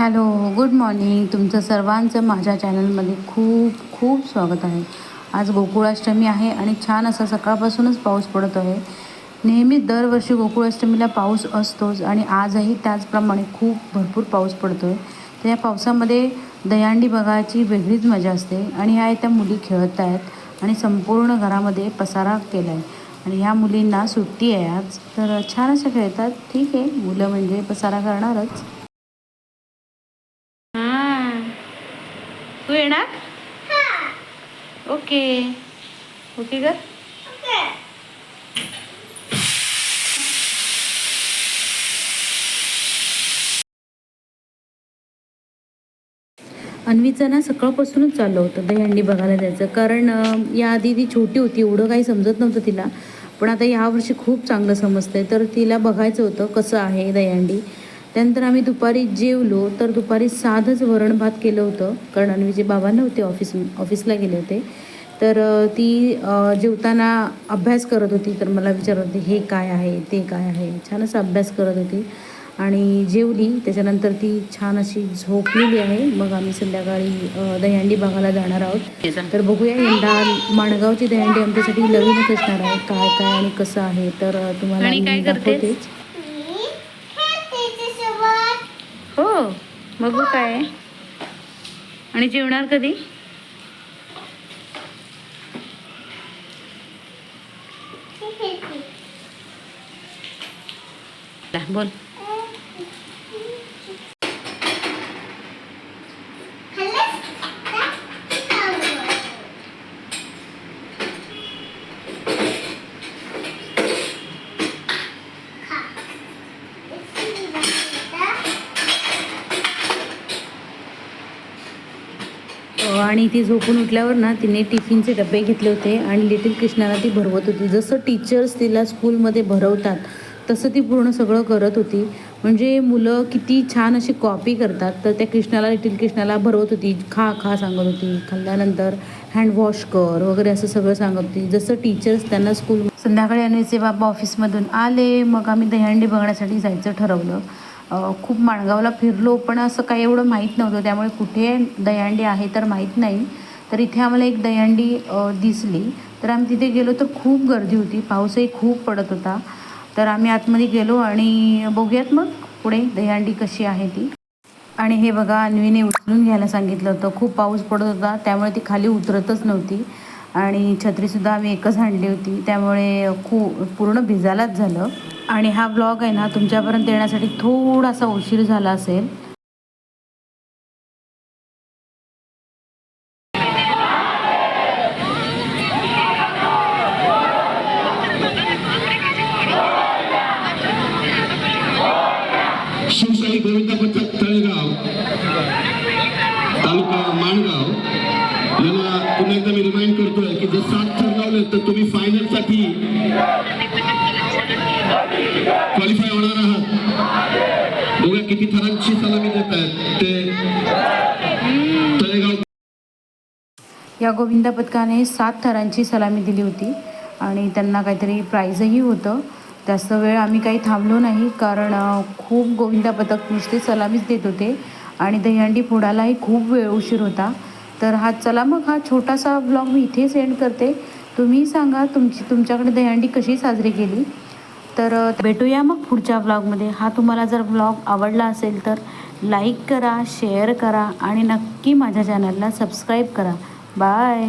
Hello good morning. तुमचं सर्वांचं माझ्या चॅनलमध्ये खूप खूप स्वागत आहे. आज गोकुळाष्टमी आहे आणि छान असा सकाळपासूनच पाऊस पडत आहे. नेहमीच दरवर्षी गोकुळाष्टमीला पाऊस असतोच आणि आजही त्याचप्रमाणे खूप भरपूर पाऊस पडतो आहे तर या पावसामध्ये दहीहंडी बघायची वेगळीच मजा असते आणि ह्या त्या मुली खेळत आहेत आणि संपूर्ण घरामध्ये पसारा केला आहे आणि ह्या मुलींना सुट्टी आहे आज. तर छान अशा खेळतात. ठीक आहे मुलं म्हणजे पसारा करणारच. तू येणार? ओके. ओके कर अन्वीचं ना सकाळपासूनच चाललं होतं दहीहंडी बघायला जायचं. कारण याआधी ती छोटी होती एवढं काही समजत नव्हतं तिला. पण आता यावर्षी खूप चांगलं समजतंय. तर तिला बघायचं होतं कसं आहे दहीहंडी त्यानंतर आम्ही दुपारी जेवलो तर दुपारी साधंच वरण भात केलं होतं कारण अन्वीचे बाबा नव्हते ऑफिस ऑफिसला गेले होते. तर ती जेवताना अभ्यास करत होती तर मला विचारत होती हे काय आहे? ते काय आहे? छान असा अभ्यास करत होती. आणि जेवली त्याच्यानंतर ती छान अशी झोपलेली आहे. मग आम्ही संध्याकाळी दहीहंडी बघायला जाणार आहोत. तर बघूया यंदा माणगावची दहीहंडी आमच्यासाठी नवीनच असणार आहे. काय काय आणि कसं आहे? तर तुम्हाला मी? दाखवतेच. हो हो, बघू काय आहे. आणि जेवणार कधी बोल आणि ती झोपून उठल्यावर ना तिने टिफिनचे डबे घेतले होते आणि लिटिल कृष्णाला ती भरवत होती. जसं टीचर्स तिला स्कूलमध्ये भरवतात तसं ती पूर्ण सगळं करत होती. म्हणजे मुलं किती छान अशी कॉपी करतात. तर त्या कृष्णाला लिटिल कृष्णाला भरवत होती. खा खा सांगत होती. खाल्ल्यानंतर हँड वॉश कर वगैरे असं सगळं सांगत होती. जसं टीचर्स त्यांना स्कूल संध्याकाळी अन्वीचे बाबा ऑफिसमधून आले. मग आम्ही दहीहंडी बघण्यासाठी जायचं ठरवलं. खूप माणगावला फिरलो पण असं काही एवढं माहीत नव्हतं. त्यामुळे कुठे दहीहंडी आहे तर माहीत नाही. तर इथे आम्हाला एक दहीहंडी दिसली. तर आम्ही तिथे गेलो तर खूप गर्दी होती. पाऊसही खूप पडत होता. तर आम्ही आतमध्ये गेलो आणि बघूयात मग पुढे दहीहंडी कशी आहे ती. आणि हे बघा अन्वीने उचलून घ्यायला सांगितलं होतं. खूप पाऊस पडत होता. त्यामुळे ती खाली उतरतच नव्हती. आणि छत्रीसुद्धा आम्ही एकच हाणली होती. त्यामुळे खूप पूर्ण भिजायलाच झालं. आणि हा ब्लॉग आहे ना तुमच्यापर्यंत येण्यासाठी थोडासा उशीर झाला असेल. शिवशाही गोविंद पथक तळेगाव तालुका माणगाव यांना पुन्हा एकदा मी रिमाइंड करतोय की जर सात थर लावले तर तुम्ही फायनलसाठी क्वालिफाय होणार आहात. बघा किती थरांची सलामी देत आहेत ते तळेगाव या गोविंदा पथकाने सात थरांची सलामी दिली होती आणि त्यांना काहीतरी प्राईजही होतं. जास्त वेळ आम्ही काही थांबलो नाही कारण खूप गोविंदा पथक नुसते सलामीच देत होते आणि दहीहंडी फोडायलाही खूप वेळ उशीर होता. तर हा चला मग हा छोटासा ब्लॉग मी इथेच एंड करते. तुम्ही सांगा तुमची तुमच्याकडे दहीहंडी कशी साजरी केली? तर भेटूया मग पुढच्या ब्लॉगमध्ये हा तुम्हाला जर ब्लॉग आवडला असेल तर लाईक करा शेअर करा आणि नक्की माझ्या चॅनलला सबस्क्राईब करा. बाय